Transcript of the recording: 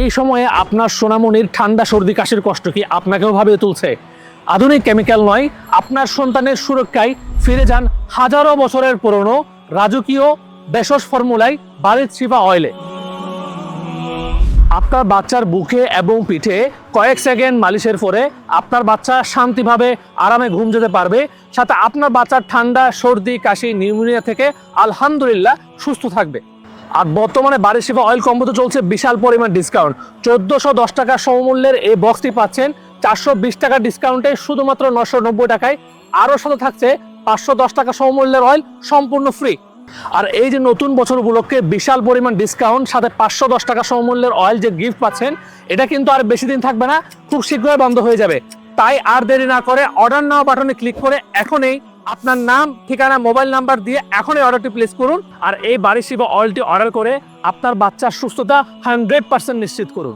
এই সময়ে আপনার সোনামণির ঠান্ডা সর্দি কাশির কষ্ট কি আপনাকেও ভাবিয়ে তুলছে? আধুনিক কেমিক্যাল নয়, আপনার সন্তানের সুরক্ষায় ফিরে যান হাজারো বছরের পুরনো রাজকীয় বেসস ফর্মুলায় বারিদ শিবা অয়েলে। আপনার বাচ্চার বুকে এবং পিঠে কয়েক সেকেন্ড মালিশের পরে আপনার বাচ্চা শান্তিভাবে আরামে ঘুম যেতে পারবে, সাথে আপনার বাচ্চার ঠান্ডা, সর্দি, কাশি, নিউমোনিয়া থেকে আলহামদুলিল্লাহ সুস্থ থাকবে। আর বর্তমানে বাড়ির সেবা অয়েল কম্বোতে চলছে বিশাল পরিমাণ ডিসকাউন্ট চোদ্দোশো দশ টাকার সমমূল্যের এই বক্সটি পাচ্ছেন। চারশো বিশ টাকার ডিসকাউন্টে শুধুমাত্র নশো নব্বই টাকায়। আরও সাথে থাকছে পাঁচশো দশ টাকা সমমূল্যের অয়েল সম্পূর্ণ ফ্রি আর এই যে নতুন বছর উপলক্ষে বিশাল পরিমাণ ডিসকাউন্ট সাথে পাঁচশো দশ টাকা সমমূল্যের অয়েল যে গিফট পাচ্ছেন, এটা কিন্তু আর বেশি দিন থাকবে না, খুব শীঘ্রই বন্ধ হয়ে যাবে। তাই আর দেরি না করে অর্ডার নাও বাটনে ক্লিক করে এখনই আপনার নাম, ঠিকানা মোবাইল নাম্বার দিয়ে এখনই অর্ডারটি প্লেস করুন আর এই বাড়ি শিবা অয়েলটি অর্ডার করে আপনার বাচ্চার সুস্থতা হান্ড্রেড পার্সেন্ট নিশ্চিত করুন।